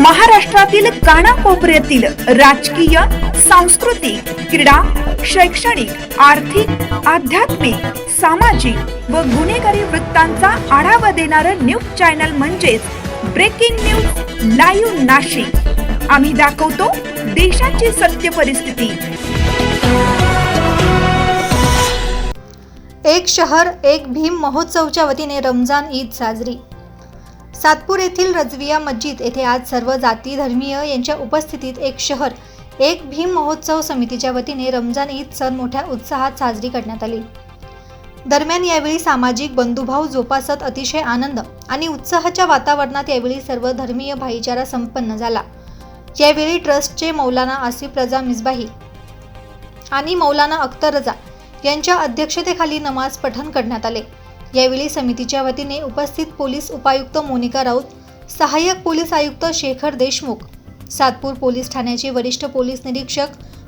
महाराष्ट्रातील कानाकोपऱ्यातील राजकीय सांस्कृतिक क्रीडा शैक्षणिक आर्थिक आध्यात्मिक सामाजिक व गुन्हेगारी वृत्तांचा आढावा देणारं न्यूज चॅनल म्हणजेच ब्रेकिंग न्यूज लाईव्ह नाशिक. आम्ही दाखवतो देशाची सत्य परिस्थिती. एक शहर एक भीम महोत्सवच्या वतीने रमजान ईद साजरी. सातपूर येथील रजविया मस्जिद येथे आज सर्व जाती धर्मीय यांच्या उपस्थितीत एक शहर एक भीम महोत्सव समितीच्या वतीने रमजान ईद सण मोठ्या उत्साहात साजरी करण्यात आली. दरम्यान यावेळी सामाजिक बंधुभाव जोपासत अतिशय आनंद आणि उत्साहाच्या वातावरणात यावेळी सर्व धर्मीय भाईचारा संपन्न झाला. यावेळी ट्रस्टचे मौलाना आसिफ रजा मिसबाही आणि मौलाना अख्तर रजा यांच्या अध्यक्षतेखाली नमाज पठण करण्यात आले. यावेळी समितीच्या वतीने उपस्थित पोलीस उपायुक्त मोनिका राऊत सहाय्यक पोलीस आयुक्त शेखर देशमुख सातपूर पोलीस ठाण्याचे वरिष्ठ पोलीस निरीक्षक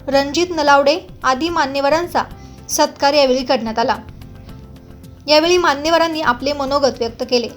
रणजित नलावडे आदी मान्यवरांचा सत्कार यावेळी करण्यात आला. यावेळी मान्यवरांनी आपले मनोगत व्यक्त केले.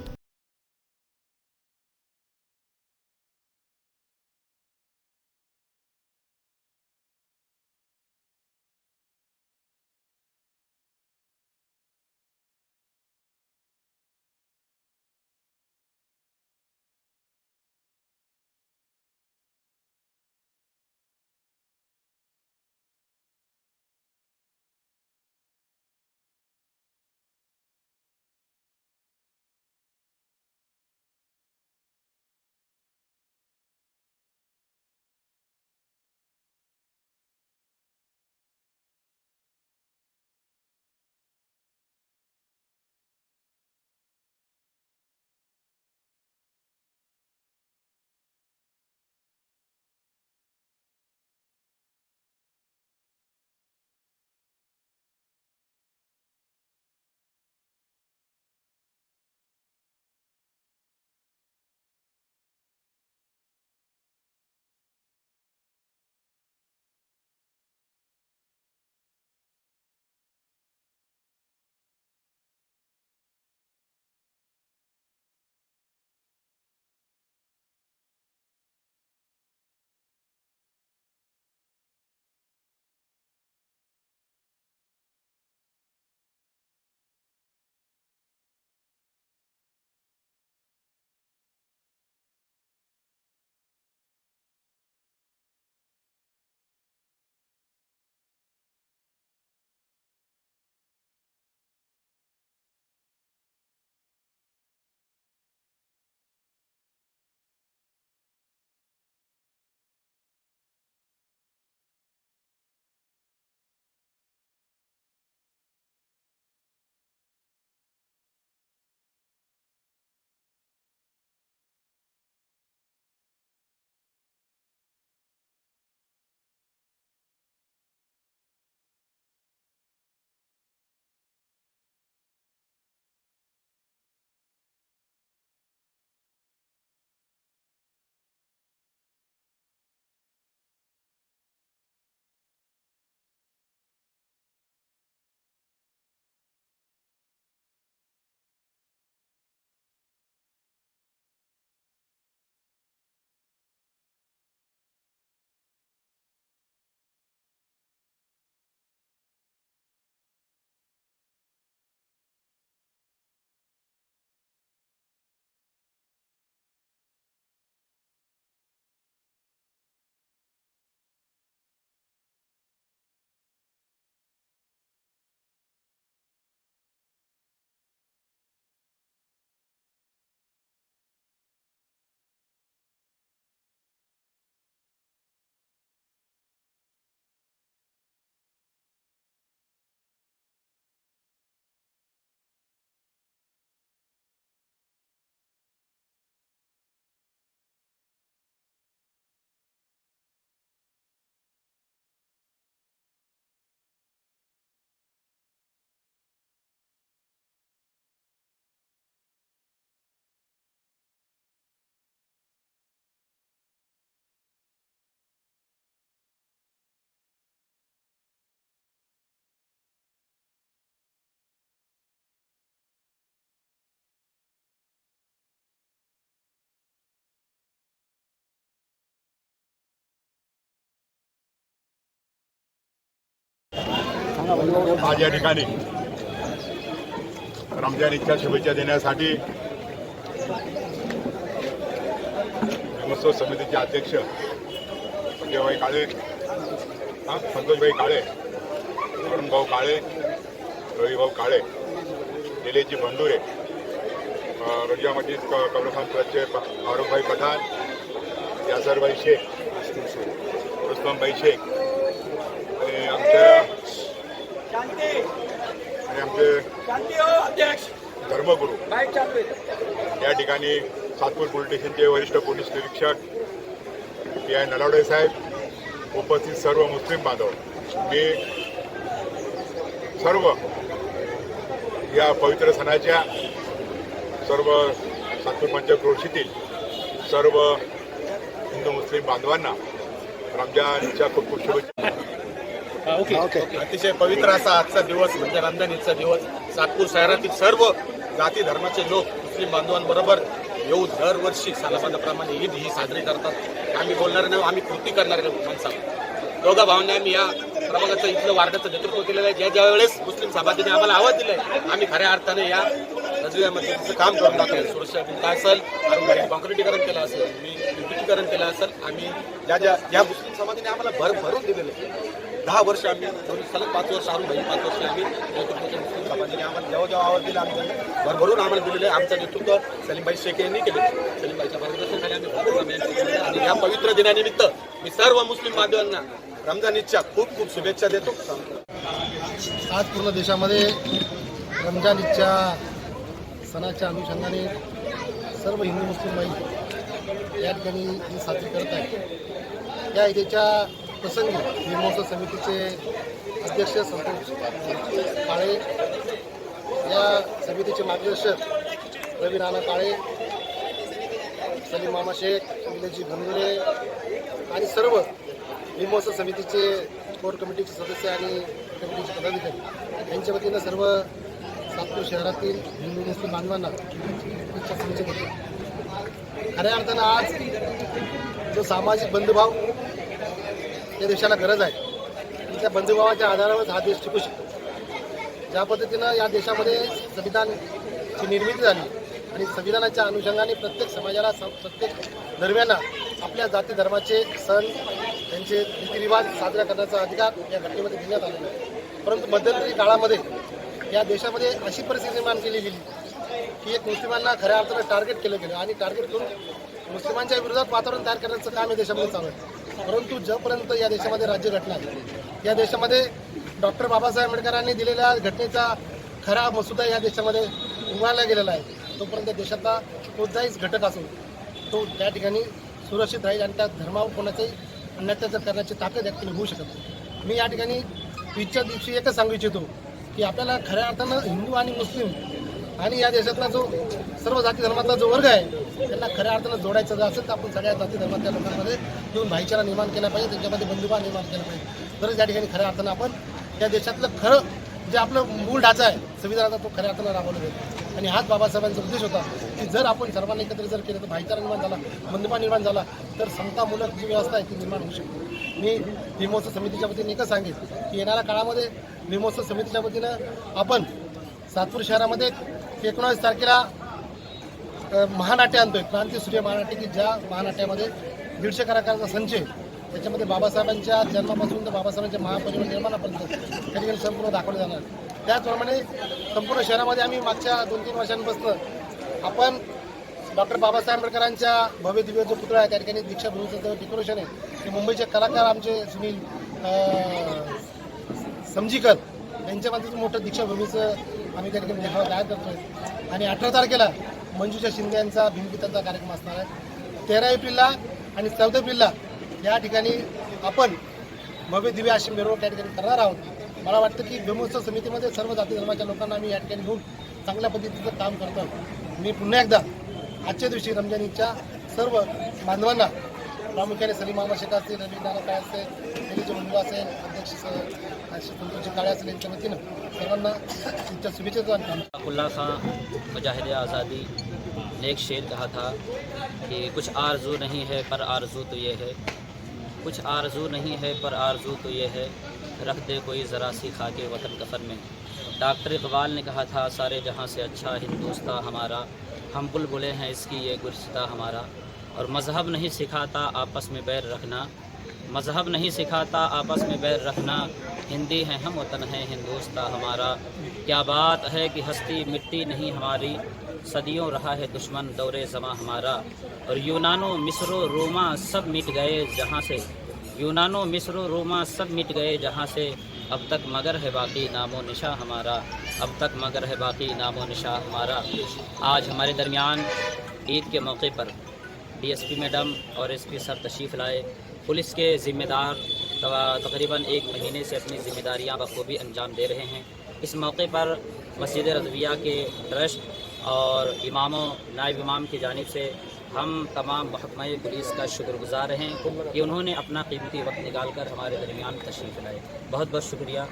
आज या ठिकाणी रमजान ईदच्या शुभेच्छा देण्यासाठी महोत्सव समितीचे अध्यक्ष संजयभाई काळे हा संतोषभाई काळे अरुणभाऊ काळे रविभाऊ काळे निलेजी बंडुरे अ, रजिया मजीद क- ट्रस्टचे फारुखभाई पठाण यासरभाई शेख रुस्तमभाई शेख आणि आमच्या आणि आमचे धर्मगुरू. या ठिकाणी सातपूर पोलीस स्टेशनचे वरिष्ठ पोलीस निरीक्षक पी आय नलावडे साहेब उपस्थित सर्व मुस्लिम बांधव. मी सर्व या पवित्र सणाच्या सर्व सातपूर पंचक्रोशीतील सर्व हिंदू मुस्लिम बांधवांना रमजानच्या खूप खूप शुभेच्छा. अतिशय पवित्र असा आजचा दिवस म्हणजे रमजान ईदचा दिवस. सातपूर शहरातील सर्व जाती धर्माचे लोक मुस्लिम बांधवांबरोबर येऊन दरवर्षी सालाबादाप्रमाणे ईद ही साजरी करतात. आम्ही बोलणार नाही आम्ही कृती करणार नाही माणसाला. दोघा भावांनी आम्ही या प्रभागाचं इथलं वार्डाचं नेतृत्व केलेलं आहे. ज्या ज्या वेळेस मुस्लिम समाजाने आम्हाला आवाज दिलाय आम्ही खऱ्या अर्थाने या रजव्यामध्ये तिचं काम करून दाखवेल सुरक्षा भिंत असेल आरोग्य कॉन्क्रिटीकरण केलं असेल मी विद्युतीकरण केलं असेल आम्ही ज्या ज्या ज्या मुस्लिम समाजाने आम्हाला भर भरून दिलेलं आहे. दहा वर्ष आम्ही सलग पाच वर्ष आलो भाई म्हणजे पाच वर्ष आम्ही नेतृत्वाच्या मुस्लिम समाजाने आम्हाला जेव्हा जेव्हा आवाज दिला आमच्या भरभरून आम्हाला दिलेलं आहे. आमचं नेतृत्व सलीमबाई शेख यांनी केले सलीमबाईच्या मार्गदर्शनाखाली आम्ही आणि या पवित्र दिनानिमित्त मी सर्व मुस्लिम बांधवांना रमजान ईदच्या खूप खूप शुभेच्छा देतो. आज पूर्ण देशामध्ये रमजान ईदच्या सणाच्या अनुषंगाने सर्व हिंदू मुस्लिम बाई या ठिकाणी साजरी करत आहे या ईदेच्या प्रसंगी हिंदू महोत्सव समितीचे अध्यक्ष संतोष काळे या समितीचे मार्गदर्शक रवी नाना काळे सलीम मामा शेख निलेजी भंगुरे आणि सर्व महोत्सव समितीचे कोर कमिटीचे सदस्य आणि कमिटीचे पदाधिकारी. यांच्या वतीनं सर्व सातपूर शहरातील हिंदू मुस्लिम बांधवांना शुभेच्छा होते खऱ्या अर्थानं आज जो सामाजिक बंधुभाव या देशाला गरज आहे. त्या बंधुभावाच्या आधारावर हा देश टिकू शकतो. ज्या पद्धतीनं या देशामध्ये संविधानची निर्मिती झाली आणि संविधानाच्या अनुषंगाने प्रत्येक समाजाला स- प्रत्येक धर्म्यांना आपल्या जाती धर्माचे सण त्यांचे रीतिरिवाज साजरा करण्याचा अधिकार या घटनेमध्ये देण्यात आलेला आहे. परंतु मध्यंतरी काळामध्ये या देशामध्ये अशी परिस्थिती निर्माण केली गेली की एक मुस्लिमांना खऱ्या अर्थानं टार्गेट केलं गेलं आणि टार्गेट करून मुस्लिमांच्या विरोधात वातावरण तयार करण्याचं काम या देशामध्ये चालू आहे. परंतु जोपर्यंत या देशामध्ये राज्य घटना या देशामध्ये डॉक्टर बाबासाहेब आंबेडकरांनी दिलेल्या घटनेचा खरा मसुदा या देशामध्ये उभारला गेलेला आहे तोपर्यंत देशातला कोणताहीच घटक असो तो त्या ठिकाणी सुरक्षित राहील आणि त्या धर्मावर कोणाचाही अन्याचार करण्याची ताकद या ठिकाणी होऊ शकत नाही. मी या ठिकाणी ईदच्या दिवशी एकच सांगू इच्छितो की आपल्याला खऱ्या अर्थानं हिंदू आणि मुस्लिम आणि या देशातला जो सर्व जाती धर्मातला जो वर्ग आहे त्यांना खऱ्या अर्थानं जोडायचं जर असेल तर आपण सगळ्या जाती धर्मातल्या लोकांमध्ये येऊन भाईचारा निर्माण केला पाहिजे त्यांच्यामध्ये बंधुभाव निर्माण केला पाहिजे. तरच या ठिकाणी खऱ्या अर्थानं आपण या देशातलं खरं जे आपलं मूळ ढाचा आहे संविधानाचा तो खऱ्या अर्थानं राबवला जाईल आणि हाच बाबासाहेबांचा उद्देश होता की जर आपण सर्वांना एकत्र जर केलं तर भाईचारा निर्माण झाला बंधुभाव निर्माण झाला तर समतामूलक जी व्यवस्था आहे ती निर्माण होऊ शकते. मी भीमोत्सव समितीच्या वतीने एकच सांगेन की येणाऱ्या काळामध्ये भीमोत्सव समितीच्या वतीनं आपण सातपूर शहरामध्ये एकोणावीस तारखेला महानाट्य आणतोय. क्रांती सूर्य महानाट्य की ज्या महानाट्यामध्ये दीडशे कलाकारांचा संच आहे त्याच्यामध्ये बाबासाहेबांच्या जन्मापासून तर बाबासाहेबांच्या महापरिवार निर्माणापर्यंत त्या ठिकाणी संपूर्ण दाखवलं जाणार. त्याचप्रमाणे संपूर्ण शहरामध्ये आम्ही मागच्या दोन तीन वर्षांपासून आपण डॉक्टर बाबासाहेब आंबेडकरांच्या भव्य दिव्य जो पुतळा आहे त्या ठिकाणी दीक्षाभूमीचं जो डेकोरेशन आहे. ते मुंबईचे कलाकार आमचे सुनील समजीकर यांच्या माध्यमातून मोठं दीक्षाभूमीचं आम्ही त्या ठिकाणी देखावा तयार करतोय. आणि अठरा तारखेला मंजुषा शिंदे यांचा भीमगीतांचा कार्यक्रम असणार आहे. तेरा एप्रिलला आणि चौदा एप्रिलला या ठिकाणी आपण भव्य दिव्य अशी मिरवणूक त्या ठिकाणी करणार आहोत. मला वाटतं की ब्रह्मोत्सव समितीमध्ये सर्व जाती धर्माच्या लोकांना आम्ही या ठिकाणी घेऊन चांगल्या पद्धतीचं काम करतो मी पुन्हा एकदा आजच्या दिवशी रमजान ईदच्या सर्व बांधवांना प्रामुख्याने सलीम मामा शेख असतील रवी नाना काय असेल दिलीचे मुलगा असेल अध्यक्ष संतोषजी काळे असेल यांच्या वतीनं सर्वांना त्यांच्या शुभेच्छा देतो आणि अब्दुल्ला ने एक शेर कहा था कि कुछ आरज़ू नहीं है, पर आरज़ू तो ये है। कुछ आरज़ू नहीं है, पर आरज़ू तो ये है। रख दे कोई ज़रा सी खा के वतन कफन में। डॉक्टर इकबाल ने कहा था, सारे जहाँ से अच्छा हिंदुस्तान हमारा, हम बुलबुलें हैं इसकी ये गुलसिता हमारा। और मज़हब नहीं सिखाता आपस में बैर रखना। मज़हब नहीं सिखाता आपस में बैर रखना। हिंदी हैं हम वतन, हैं हिंदुस्तान हमारा। क्या बात है कि हस्ती मिट्टी नहीं हमारी। सदियों रहा है दुश्मन दौरे ज़मा हमारा। और यूनानो, मिस्रो, रोमा सब मिट गए जहाँ से। यूनानो, मिस्रो, रोमा सब मिट गए जहाँ से। अब तक मगर है बाकी नामो निशा हमारा। अब तक मगर है बाकी नामो निशा हमारा। आज हमारे दरमियान ईद के मौके पर डीएसपी मैडम और एसपी सर तशरीफ़ लाए। पुलिस के ज़िम्मेदार तकरीबन एक महीने से अपनी ज़िम्मेदारियाँ बखूबी अंजाम दे रहे हैं। इस मौके पर मस्जिद रजविया के ट्रस्ट और इमामों नायब इमाम की जानब से हम तमाम महकमा पुलिस का शुक्रगुजार हैं कि उन्होंने अपना कीमती वक्त निकाल कर हमारे दरमियान तशरीफ़ लाए। बहुत बहुत शुक्रिया।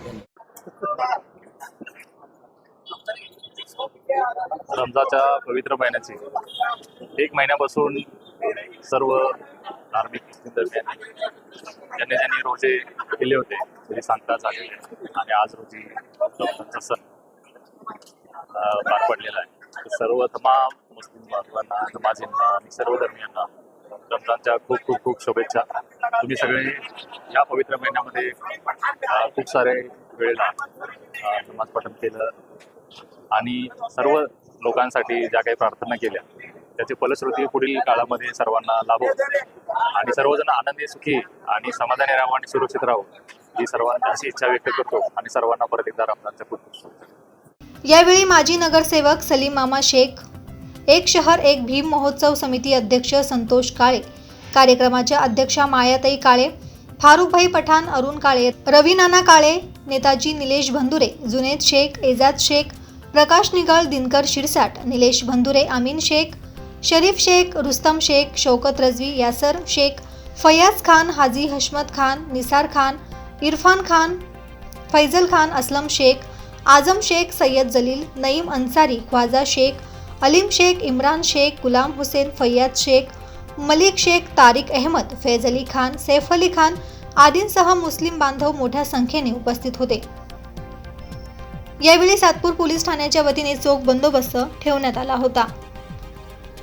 रमजाच्या पवित्र महिन्याची एक महिन्यापासून सर्व धार्मिक ज्यांनी ज्यांनी रोज़े होते सांगता आज रोजी अं, पार तर सर्व तमाम मुस्लिम बांधवांना नमाजींना आणि सर्व धर्मियांना रमजानच्या खूप खूप खूप शुभेच्छा. तुम्ही सगळे या पवित्र महिन्यामध्ये खूप सारे वेळेला नमाज पठण केलं आणि सर्व लोकांसाठी ज्या काही प्रार्थना केल्या त्याची फलश्रुती पुढील काळामध्ये सर्वांना लाभो. आणि सर्वजण आनंदी सुखी आणि समाधानी राहावं आणि सुरक्षित राहो ही सर्वांना अशी इच्छा व्यक्त करतो. आणि सर्वांना परत एकदा रमजानच्या खूप खूप शुभेच्छा. यावेळी माजी नगरसेवक सलीम मामा शेख एक शहर एक भीम महोत्सव समिती अध्यक्ष संतोष काळे कार्यक्रमाच्या अध्यक्षा मायाताई काळे फारुखभाई पठाण अरुण काळे रवी नाना काळे नेताजी निलेश भंदुरे जुनेद शेख एजाज शेख प्रकाश निगळ दिनकर शिरसाट निलेश भंदुरे अमीन शेख शरीफ शेख रुस्तम शेख शौकत रजवी यासर शेख फयाज खान हाजी हशमत खान निसार खान इरफान खान फैजल खान असलम शेख आजम शेख सय्यद जलील नईम अन्सारी ख्वाजा शेख अलीम शेख इम्रान शेख गुलाम हुसेन फैयाद शेख मलिक शेख तारिक अहमद फैज अली खान सैफ अली खान आदींसह मुस्लिम बांधव मोठ्या संख्येने उपस्थित होते. यावेळी सातपूर पोलीस ठाण्याच्या वतीने चोख बंदोबस्त ठेवण्यात आला होता.